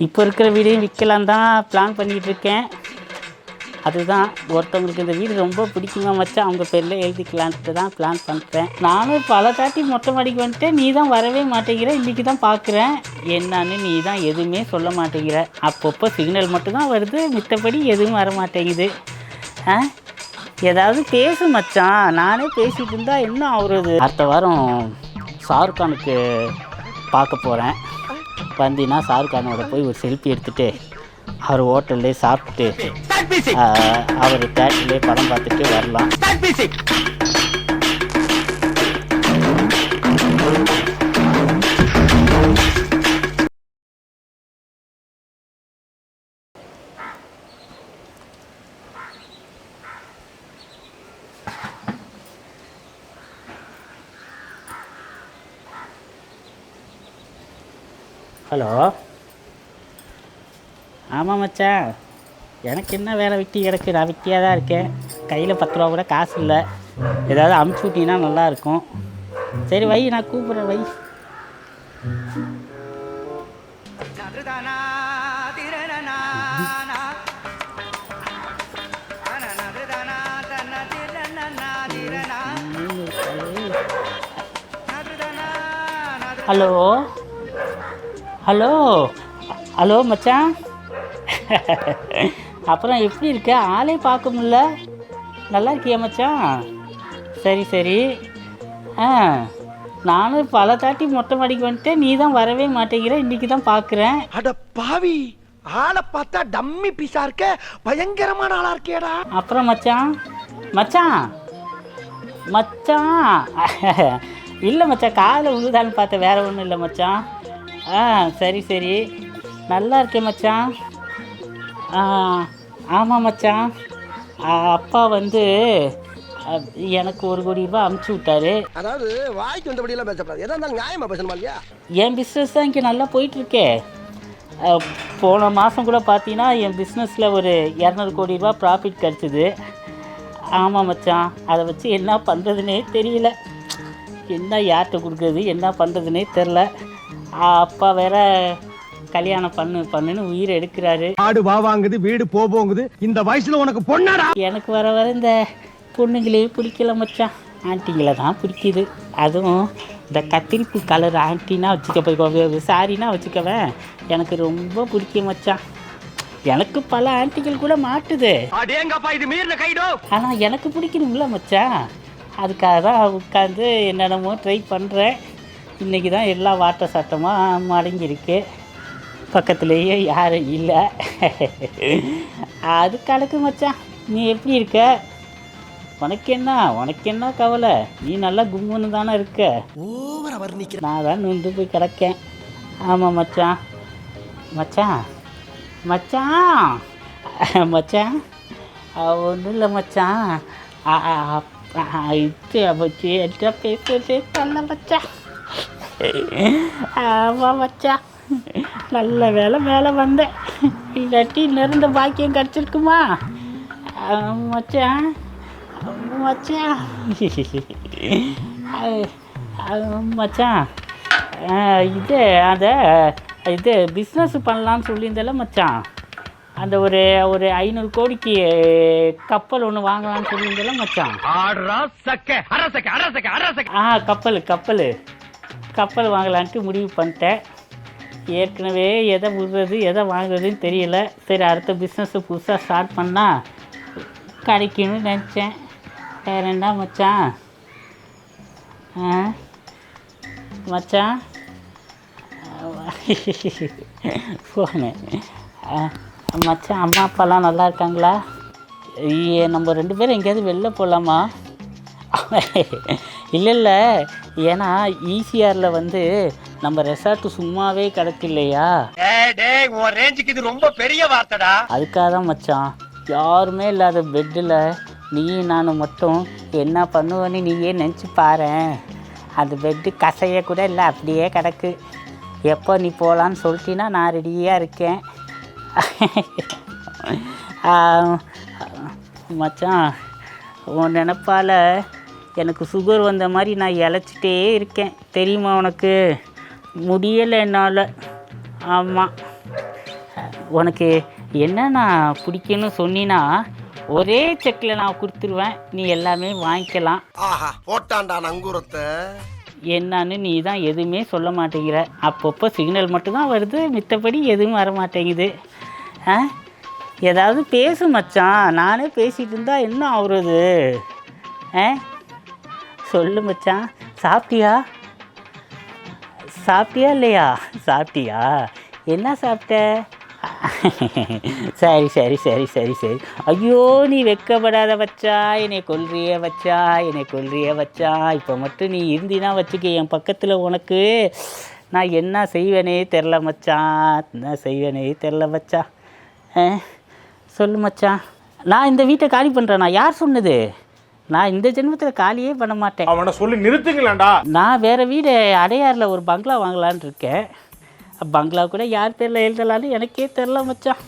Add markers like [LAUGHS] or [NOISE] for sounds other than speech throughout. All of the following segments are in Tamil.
இப்போ இருக்கிற வீடையும் விற்கலாம் தான் பிளான் பண்ணிகிட்டு இருக்கேன் அதுதான் ஒருத்தவங்களுக்கு இந்த வீடு ரொம்ப பிடிக்குமா மச்சான் அவங்க பேரில் எழுதிக்கலான்ட்டு தான் பிளான் பண்ணுறேன் நானும் பல தாட்டி மொட்டை மாடிக்கு வந்துட்டேன். நீ தான் வரவே மாட்டேங்கிற இன்றைக்கி தான் பார்க்குறேன் என்னன்னு நீ தான் எதுவுமே சொல்ல மாட்டேங்கிற. அப்பப்போ சிக்னல் மட்டும்தான் வருது மித்தபடி எதுவும் வர மாட்டேங்குது. ஆ? ஏதாவது பேசு மச்சான். நானே பேசிகிட்டு இருந்தால் என்ன ஆகுறது அடுத்த வாரம் ஷாருக்கானுக்கு பார்க்க போகிறேன் வந்தீங்கன்னா ஷாருக் கானோட போய் ஒரு செல்ஃபி எடுத்துகிட்டு அவர் ஹோட்டல்லே சாப்பிட்டு அவர் தேட்டர்லேயே படம் பார்த்துட்டு வரலாம். ஹலோ. ஆமாம் மச்சான் எனக்கு என்ன வேலை வெட்டி கிடக்கு? நான் வெட்டியாக தான் இருக்கேன். கையில் பத்து ரூபா கூட காசு இல்லை. ஏதாவது அமுச்சு விட்டீங்கன்னா நல்லாயிருக்கும் சரி வை நான் கூப்பிட்றேன் வை. ஹலோ. ஹலோ ஹலோ மச்சான். [LAUGHS] அப்புறம் எப்படி இருக்க? ஆளே பார்க்க முடியல. நல்லா இருக்கியா மச்சான்? சரி சரி. ஆ நானும் பல தாட்டி மொட்டை மாடிக்கு வந்துட்டேன் நீ தான் வரவே மாட்டேங்கிற இன்றைக்கி தான் பார்க்குறேன் அட பாவி ஆளை பார்த்தா டம்மி பீஸா இருக்க பயங்கரமான ஆளா இருக்கேடா அப்புறம் மச்சான் மச்சான் மச்சான். [LAUGHS] இல்லை மச்சான் காலை விழுதான்னு பார்த்தேன் வேற ஒன்றும் இல்லை மச்சான். ஆ சரி சரி. நல்லா இருக்கேன் மச்சான். ஆ ஆமாம் மச்சான். அப்பா வந்து எனக்கு ஒரு கோடி ரூபாய் அமுச்சு விட்டாரு. அதாவது வாய்க்கு வந்தபடி எல்லாம் பேசக்கூடாது. எதா இருந்தாலும் நியாயமா பேசணுமா இல்லையா? என் பிஸ்னஸ் தான் இங்கே நல்லா போயிட்டுருக்கே. போன மாதம் கூட பார்த்தீங்கன்னா என் பிஸ்னஸில் ஒரு இரநூறு கோடி ரூபா ப்ராஃபிட் கிடச்சிது. ஆமாம் மச்சான். அதை வச்சு என்ன பண்ணுறதுனே தெரியல. என்ன யார்கிட்ட கொடுக்குறது என்ன பண்ணுறதுனே தெரில அப்பா வேற கல்யாணம் பண்ணு பண்ணுன்னு உயிர் எடுக்கிறாரு. ஆடு வா வாங்குது வீடு போ போங்குது. இந்த வயசுல உனக்கு பொண்ணாடா? எனக்கு வர வர இந்த பொண்ணுங்களே பிடிக்கல மச்சான். ஆன்ட்டிங்களை தான் பிடிக்குது. அதுவும் இந்த கத்திரிப்பு கலர் ஆன்ட்டினா வச்சுக்க சாரினா வச்சுக்கவேன் எனக்கு ரொம்ப பிடிக்கும் மச்சான். எனக்கு பல ஆன்ட்டிகள் கூட மாட்டுது. ஆனால் எனக்கு பிடிக்கணும்ல மச்சான். அதுக்காக தான் உட்காந்து என்னென்னமோ ட்ரை பண்ணுறேன் இன்றைக்கி தான் எல்லா வாட்ட சட்டமாக மடங்கியிருக்கு பக்கத்துலேயே யாரும் இல்லை அது கணக்கு மச்சான் நீ எப்படி இருக்க உனக்கு என்ன உனக்கு என்ன கவலை நீ நல்லா கும்முன்னு தானே இருக்க நான் தான் நொந்து போய் கிடக்கேன் ஆமாம் மச்சான் மச்சான் மச்சான் மச்சான் ஒன்றும் இல்லை மச்சான் இது பேசுறதே தள்ள மச்சான் ஆமாம் மச்சான் நல்ல வேலை மேலே வந்தேன். இல்லாட்டி நிறந்த பாக்கியம் கிடச்சிருக்குமா? மச்சான் மச்சான் மச்சான் இது அதை இது பிஸ்னஸ் பண்ணலான்னு சொல்லியிருந்தல மச்சான் அந்த ஒரு ஒரு ஐநூறு கோடிக்கு கப்பல் ஒன்று வாங்கலாம்னு சொல்லியிருந்தல மச்சான் ஆ கப்பல் கப்பல். கப்பல் வாங்கலான்ட்டு முடிவு பண்ணிட்டேன். ஏற்கனவே எதை விடுறது எதை வாங்குறதுன்னு தெரியல. சரி அடுத்த பிஸ்னஸை புதுசாக ஸ்டார்ட் பண்ணால் கிடைக்கும்னு நினச்சேன். வேறு என்ன மச்சான்? ஆ? மச்சான்? [LAUGHS] ஃபோனு மச்சான் அம்மா அப்பாலாம் நல்லா இருக்காங்களா? நம்ம ரெண்டு பேரும் எங்கேயாவது வெளில போகலாமா இல்லை [LAUGHS] இல்லை. ஏன்னா ஈசிஆரில் வந்து நம்ம ரெசார்ட்டு சும்மாவே கிடக்கு இல்லையா ரேஞ்சுக்கு இது ரொம்ப பெரிய வார்த்தைடா. அதுக்காக தான் மச்சான். யாருமே இல்லாத பெட்டில் நீ நான் மட்டும் என்ன பண்ணுவேன்னு நீயே நினச்சி பாரேன். அந்த பெட்டு கசைய கூட இல்லை அப்படியே கிடக்கு. எப்போ நீ போகலான்னு சொல்லிட்டீன்னா நான் ரெடியாக இருக்கேன். மச்சான் உன் நினப்பால் எனக்கு சுகர் வந்த மாதிரி நான் இழைச்சிட்டே இருக்கேன். தெரியுமா உனக்கு? முடியலை என்னால். ஆமாம் உனக்கு என்னென்ன பிடிக்குன்னு சொன்னீன்னா ஒரே செக்கில் நான் கொடுத்துருவேன். நீ எல்லாமே வாங்கிக்கலாம். ஆஹா போட்டான்டா நங்கூரத்தை. என்னன்னு நீ தான் எதுவுமே சொல்ல மாட்டேங்கிற. அப்பப்போ சிக்னல் மட்டும்தான் வருது. மித்தபடி எதுவும் வர மாட்டேங்குது. ஆ? ஏதாவது பேசு மச்சான். நானே பேசிகிட்டு இருந்தா என்ன ஆகுறது ஆ? சொல்லு மச்சான். சாப்பிட்டியா? சாப்பிட்டியா இல்லையா? சாப்பிட்டியா? என்ன சாப்பிட்ட? [LAUGHS] சரி சரி சரி சரி சரி. ஐயோ நீ வெக்கப்படாத வச்சா என்னை கொல்றிய வச்சா என்னை கொல்றிய வச்சா இப்போ மட்டும் நீ இருந்தினா வச்சுக்க என் பக்கத்தில் உனக்கு. நான் என்ன செய்வேனே தெரில மச்சான் என்ன செய்வேனே தெரில மச்சா. ஆ? சொல்லு மச்சான் நான் இந்த வீட்டை காலி பண்ணுறேண்ணா யார் சொன்னது? நான் இந்த ஜென்மத்தில் காலியே பண்ண மாட்டேன். அவனை சொல்லி நிறுத்துங்களேன்டா. நான் வேறு வீடு அடையாறில் ஒரு பங்களா வாங்கலான்னு இருக்கேன். பங்களா கூட யார் பேரில் எழுதலான்னு எனக்கே தெரில மச்சான்.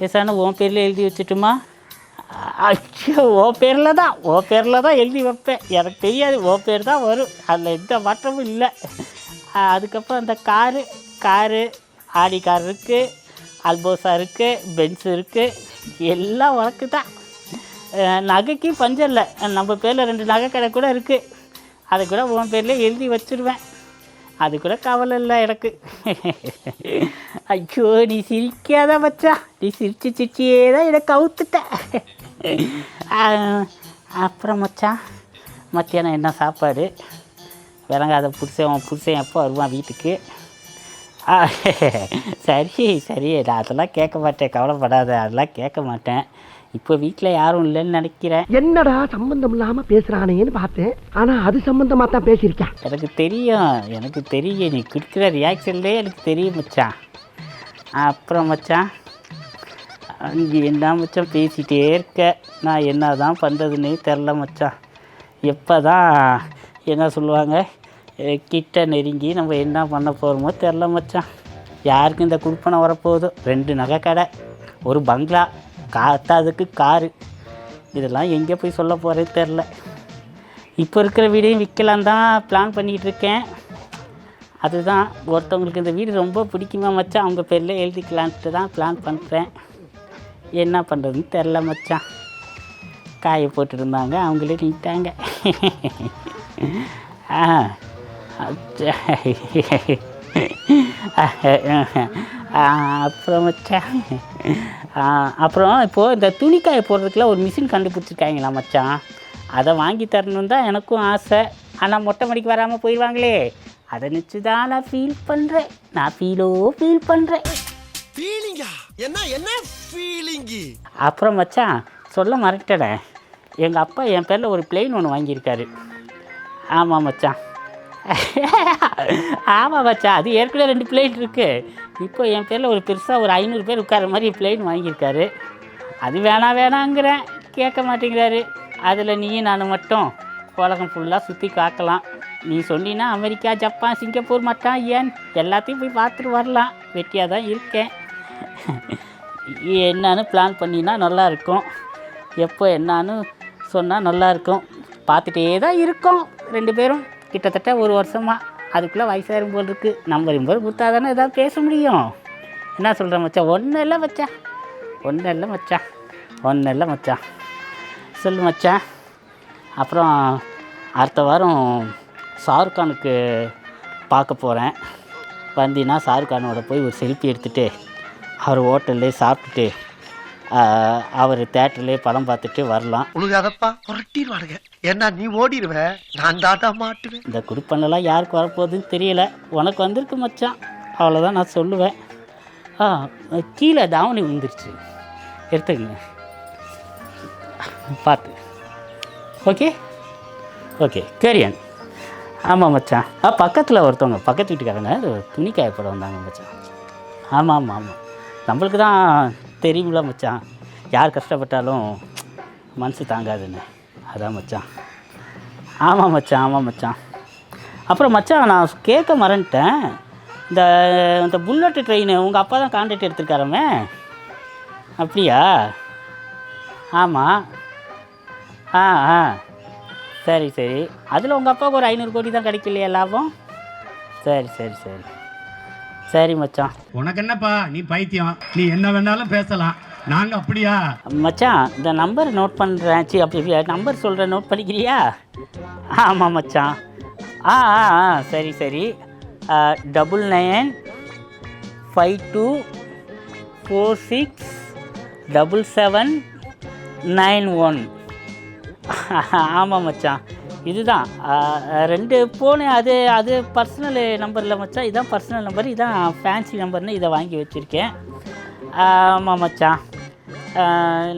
பேசான உன் பேரில் எழுதி வச்சுட்டுமா? ஐயோ ஓ பேரில் தான் ஓ பேரில் தான் எழுதி வைப்பேன். எனக்கு தெரியாது ஓ பேர் தான் வரும். அதில் எந்த மாற்றமும் இல்லை. அதுக்கப்புறம் அந்த காரு காரு ஆடி கார் இருக்குது அல்போசா இருக்குது பென்ஸ் இருக்குது எல்லாம் உனக்கு தான். நகைக்கு பஞ்சம் இல்லை. நம்ம பேரில் ரெண்டு நகை கடை கூட இருக்குது அதை கூட உன் பேரில் எழுதி வச்சுருவேன். அது கூட கவலை இல்லை எனக்கு. ஐயோ நீ சிரிக்காத மச்சா. நீ சிரிச்சு சிரிச்சியே தான் எனக்கு கவுத்துட்ட. அப்புறம் மச்சான் மத்தியானம் என்ன சாப்பாடு? விளங்காத புருஷன் உன் புருஷன் எப்போ வருவான் வீட்டுக்கு? சரி சரி நான் அதெல்லாம் கேட்க மாட்டேன். கவலைப்படாத அதெல்லாம் கேட்க மாட்டேன். இப்போ வீட்டில் யாரும் இல்லைன்னு நினைக்கிறேன் என்னடா சம்பந்தம் இல்லாம பேசுறானேன்னு பார்த்தேன். ஆனா அது சம்பந்தமா தான் பேசியிருக்கான். எனக்கு தெரியும் எனக்கு தெரியும். நீ கொடுக்குற ரியாக்ஷன்லேயே எனக்கு தெரியும் மச்சான். அப்புறம் மச்சான் அங்கே என்ன மச்சான் பேசிகிட்டே இருக்க? நான் என்ன தான் பண்ணுறதுன்னே தெரில மச்சான். எப்போ தான் என்ன சொல்லுவாங்க? கிட்ட நெருங்கி நம்ம என்ன பண்ண போகிறோமோ தெரில மச்சான். யாருக்கு இந்த குடுப்பனை வரப்போகுதோ? ரெண்டு நகை கடை ஒரு பங்களா. காத்தாதுக்கு காரு. இதெல்லாம் எங்கே போய் சொல்ல போகிறது தெரில. இப்போ இருக்கிற வீடையும் விற்கலாம் தான் பிளான் பண்ணிக்கிட்டு இருக்கேன். அதுதான் ஒருத்தவங்களுக்கு இந்த வீடு ரொம்ப பிடிக்குமா மச்சான்? அவங்க பேரில் எழுதிக்கலான்ட்டு தான் பிளான் பண்ணுறேன் என்ன பண்ணுறதுன்னு தெரில மச்சான். காய போட்டுருந்தாங்க அவங்களே நீட்டாங்க ஆ அப்புறம் மச்சான். அப்புறம் இப்போது இந்த துணிக்காய போடுறதுக்குலாம் ஒரு மிஷின் கண்டுபிடிச்சிருக்காங்களா மச்சான்? அதை வாங்கி தரணும் தான் எனக்கும் ஆசை. ஆனால் மொட்டை மடிக்கு வராமல் போயிடுவாங்களே அதை நினச்சி தான் நான் ஃபீல் பண்ணுறேன் நான் ஃபீலோ ஃபீல் பண்ணுறேன் ஃபீலிங்கா என்ன என்ன ஃபீலிங்கி அப்புறம் மச்சான் சொல்ல மறந்துட்டேன். எங்கள் அப்பா என் பேரில் ஒரு பிளெயின் ஒன்று வாங்கியிருக்காரு. ஆமாம் மச்சான். [LAUGHS] ஆமாம் மச்சான் அது ஏற்கனவே ரெண்டு பிளேன் இருக்குது இப்போ என் பேரில் ஒரு பெருசாக ஒரு ஐநூறு பேர் உட்கார மாதிரி பிளெயின் வாங்கியிருக்காரு. அது வேணாம் வேணாங்கிறேன். கேட்க மாட்டேங்கிறாரு. அதில் நீயும் நான் மட்டும் உலகம் ஃபுல்லாக சுற்றி காக்கலாம். நீ சொன்னின்னா அமெரிக்கா ஜப்பான் சிங்கப்பூர் மட்டான் ஏன்? எல்லாத்தையும் போய் பார்த்துட்டு வரலாம். வெட்டியாக தான் இருக்கேன். என்னன்னு பிளான் பண்ணினா நல்லாயிருக்கும் எப்போ என்னான்னு சொன்னால் நல்லாயிருக்கும் பார்த்துட்டே தான் இருக்கோம். ரெண்டு பேரும் கிட்டத்தட்ட ஒரு வருஷமாக அதுக்குள்ளே வயசாயிரும் போல் இருக்குது நம்ம நம்பர் கொடுத்தா தானே ஏதாவது பேச முடியும். என்ன சொல்கிறேன் மச்சா? ஒன்றும் இல்லை மச்சா. ஒன்றும் இல்லை மச்சா. ஒன்றும் இல்லை மச்சா. சொல்லு மச்சான் அப்புறம் அடுத்த வாரம் ஷாருக் கானுக்கு பார்க்க போகிறேன் வந்தீங்கன்னா ஷாருக் கானோட போய் ஒரு செல்ஃபி எடுத்துகிட்டு அவர் ஹோட்டல்லே சாப்பிட்டுட்டு அவர் தேட்டர்லேயே படம் பார்த்துட்டு வரலாம். உழுகாதப்பா. புரட்டிடுவானுங்க. ஏன்னா நீ ஓடிடுவ. நான் தாத்தா மாட்டுவேன். இந்த குடுப்பண்ணெல்லாம் யாருக்கு வரப்போகுதுன்னு தெரியல. உனக்கு வந்திருக்கு மச்சான். அவ்வளோதான் நான் சொல்லுவேன். ஆ கீழே தாவணி விழுந்துருச்சு. எடுத்துக்கங்க. பார்த்து. ஓகே? ஓகே கேரியன் ஆமாம் மச்சான். ஆ பக்கத்தில் ஒருத்தவங்க பக்கத்து வீட்டுக்காரங்க துணி காயப்பட வந்தாங்க மச்சான். ஆமாம் ஆமாம் ஆமாம் நம்மளுக்கு தான் தெரியும்ல மச்சான். யார் கஷ்டப்பட்டாலும் மனசு தாங்காதுன்னு. அதான் மச்சான். ஆமாம் மச்சான் ஆமாம் மச்சான். அப்புறம் மச்சான் நான் கேட்க மறந்துட்டேன். இந்த இந்த புல்லட்டு ட்ரெயின் உங்கள் அப்பா தான் கான்ட்ராக்ட் எடுத்திருக்காராமே? அப்படியா? ஆமாம் ஆ ஆ. சரி சரி. அதில் உங்கள் அப்பாவுக்கு ஒரு ஐநூறு கோடி தான் கிடைக்கலையா லாபம்? சரி சரி சரி. சரி மச்சான். உனக்கு என்னப்பா நீ பைத்தியம். நீ என்ன வேணாலும் பேசலாம். நாங்க அப்படியா? மச்சான் இந்த நம்பர் நோட் பண்ணுறேன் சி அப்படி நம்பர் சொல்கிறேன் நோட் பண்ணிக்கிறியா ஆமாம் மச்சான். ஆ ஆ ஆ சரி சரி. Double nine five two four six double seven nine one ஆமாம் மச்சான். இதுதான். ரெண்டு ஃபோனு அது அது பர்சனல் நம்பரில் மச்சான். இதுதான் பர்சனல் நம்பர் இதுதான் ஃபேன்சி நம்பர்னு இதை வாங்கி வச்சுருக்கேன். ஆமாம் மச்சான்.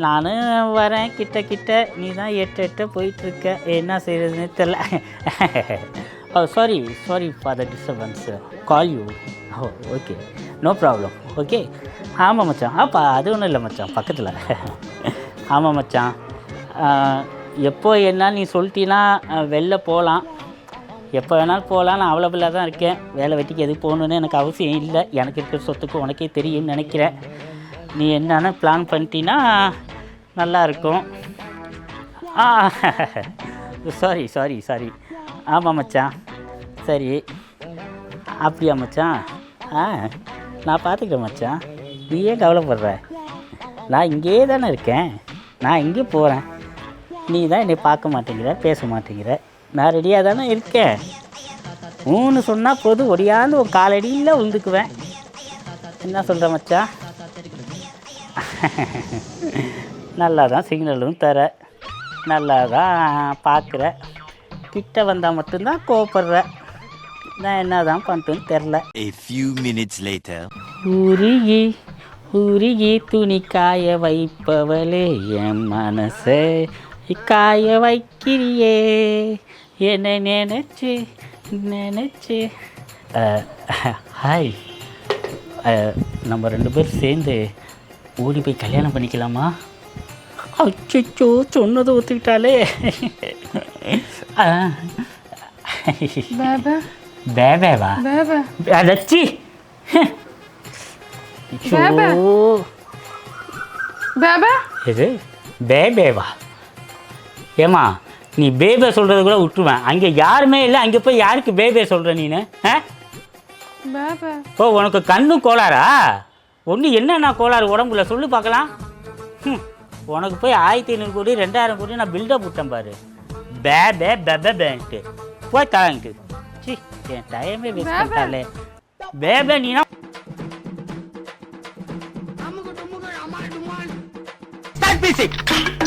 நானும் வரேன். கிட்ட கிட்ட. நீ தான் எட்ட எட்ட போயிட்டுருக்க. என்ன செய்கிறதுன்னு தெரில. [LAUGHS] ஓ sorry sorry for the disturbance call you oh okay no problem okay ஆமாம் மச்சான். ஆப்பா அது ஒன்றும் இல்லை மச்சான். பக்கத்தில். [LAUGHS] ஆமாம் மச்சான். எப்போ என்ன நீ சொல்லிட்டீன்னா வெளில போகலாம். எப்போ வேணாலும் போகலாம். நான் அவைலபிளாக தான் இருக்கேன். வேலை வெட்டிக்கு எதுக்கு போகணுன்னு எனக்கு அவசியம் இல்லை. எனக்கு இருக்கிற சொத்துக்கு உனக்கே தெரியும்னு நினைக்கிறேன். நீ என்னென்னு பிளான் பண்ணிட்டீன்னா நல்லாயிருக்கும் ஆ சாரி சாரி சாரி ஆமாம் மச்சான். சரி. அப்படியா மச்சான்? ஆ நான் பார்த்துக்கிறேன் மச்சான். நீ ஏன் கவலைப்படுற? நான் இங்கேயே தானே இருக்கேன். நான் இங்கே போகிறேன் நீ தான் என்னை பார்க்க மாட்டேங்கிற பேச மாட்டேங்கிற. நான் ரெடியாக தானே இருக்கேன். ஊன்னு சொன்னால் போதும் ஒடியாந்து ஒரு காலடியில் விழுந்துக்குவேன் என்ன சொல்கிற மச்சான் நல்லா தான் சிக்னலும் தர நல்லா தான் பார்க்குற கிட்ட வந்தால் மட்டும்தான் கோவப்படுற. நான் என்ன தான் பண்ணுறேன்னு தெரில. A few minutes later. உருகி உருகி துணி காய வைப்பவளே என் மனசை. காய வைக்கிறியே. என்னை நினைச்சு நினைச்சு. ஹாய். நம்ம ரெண்டு பேரும் சேர்ந்து ஓடி போய் கல்யாணம் பண்ணிக்கலாமா? அச்சோ சொன்னதை ஒத்துக்கிட்டாலே. பேபேவா? அடச்சி பேபே. பேபே. இது பேபேவா? ஏமா நீ பேபே சொல்கிறத கூட விட்டுருவேன். அங்கே யாருமே இல்லை அங்கே போய் யாருக்கு பேபே சொல்கிற நீனு? ஆ? பேபே. ஓ உனக்கு கண்ணும் கோளாரா ஒன்று என்னென்ன கோளாறு? உடம்புல சொல்லு பார்க்கலாம். உனக்கு போய் ஆயிரத்தி ஐநூறு கோடி ரெண்டாயிரம் கோடி நான் பில்டப் விட்டேன் பாரு. பே பே பெபே பேன்ட்டு. போய் தரங்கு சி என் டைமே வேஸ்ட் பண்ணிட்டாலே பேபே. நீனா Start music.